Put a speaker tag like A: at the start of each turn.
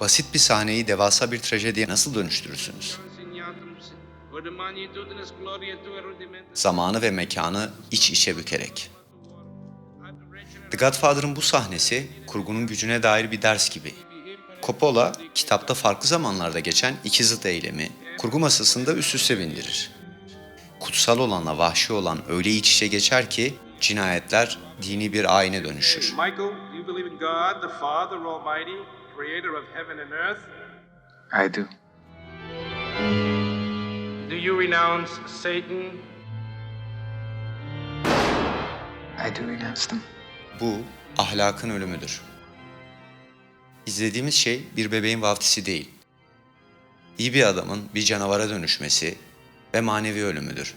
A: Basit bir sahneyi devasa bir trajediye nasıl dönüştürürsünüz? Zamanı ve mekanı iç içe bükerek. The Godfather'ın bu sahnesi kurgunun gücüne dair bir ders gibi. Coppola, kitapta farklı zamanlarda geçen iki zıt eylemi kurgu masasında üst üste bindirir. Kutsal olanla vahşi olan öyle iç içe geçer ki cinayetler dini bir ayine dönüşür.
B: I do.
C: Do you renounce Satan?
B: I do renounce them.
A: Bu ahlakın ölümüdür. İzlediğimiz şey bir bebeğin vaftisi değil. İyi bir adamın bir canavara dönüşmesi ve manevi ölümüdür.